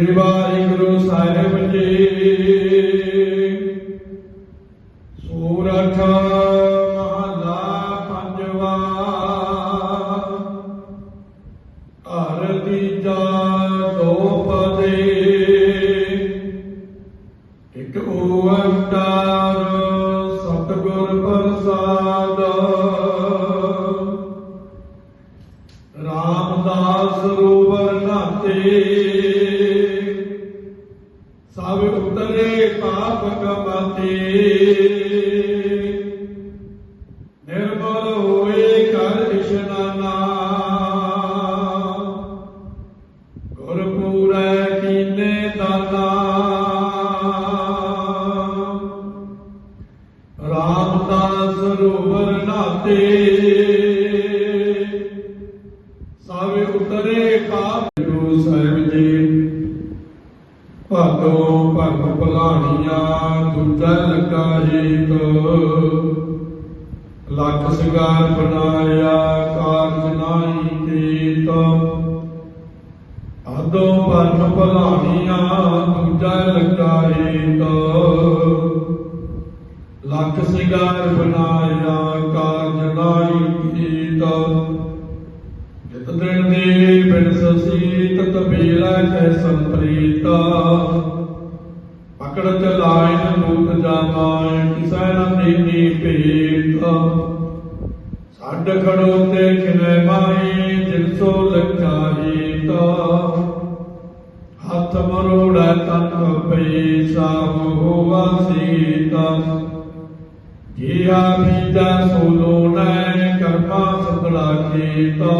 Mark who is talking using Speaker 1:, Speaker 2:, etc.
Speaker 1: ਸ੍ਰੀ ਵਾਹਿਗੁਰੂ ਸਾਹਿਬ ਜੀ। ਸੂਰਠ ਮਹਲਾ ਪੰਜਵਾ ਹਰ ਤੀਜਾ ਦੋ ਪਦੇ। ਇਕ ਓੰਕਾਰ ਸਤਿਗੁਰ ਪ੍ਰਸਾਦ। ਰਾਮਦਾਸ ਰੂਪਰ ਨਾਤੇ। ਉਤਰੇ ਪਾਪ ਕਮਾਤੇ। ਨਿਰਮਲ ਹੋਏ ਕਰ ਇਸ਼ਨਾਨਾ ਗੁਰਪੂਰੈ ਕੀਨੇ ਦਾਨਾ। ਰਾਮਦਾਸ ਸਰੋਵਰ ਨਾਤੇ ਸਭ ਉਤਰੇ ਪਾਪ ਗੁਰੂ ਸਾਹਿਬ ਜੀ ਭਾਦੋਂ ਭਰਮ ਭਲਾਣੀਆਂ ਦੂਜਾ ਲੱਗਾ ਲੱਖ ਸਿਗਾਰ ਬਣਾਇਆ ਕਾਰਜ ਨਾਹੀ ਕੀਤ ਆਦੋਂ ਭਰਮ ਭਲਾਣੀਆਂ, ਦੂਜਾ ਲੱਗਾ ਹੀਤ ਲੱਖ ਸਿਗਾਰ ਬਣਾਇਆ ਕਾਰਜ ਨਾਹੀ ਕੀਤ ਜਿਤ ਦਿਨ ਦੇ ਬਿਨ ਸਸੀਤ, ਤਬੀਲਾ ਕੈ ਸੰਪ੍ਰੀਤ। ਪਕੜ ਚਲਾਇ ਨ ਜਾਮਾਇ ਕਿਸੈ ਨ ਦੀਨੀ ਭੇਤ ਛੱਡ ਖੜੋ ਤੇ ਖਿਲੇ ਮਾਈ ਜਿਨ ਸੋ ਲਖਾਹੀਤ ਹੱਥ ਮਰੋੜਾ ਤਨ ਪਈ ਸਾਮ ਹੋਵਾ ਸੀਤਾ। ਜੀਆ ਬੀਜਾ ਸੋ ਲੋਣੈ ਕਰਮਾ ਸਤੜਾ ਕੀਤਾ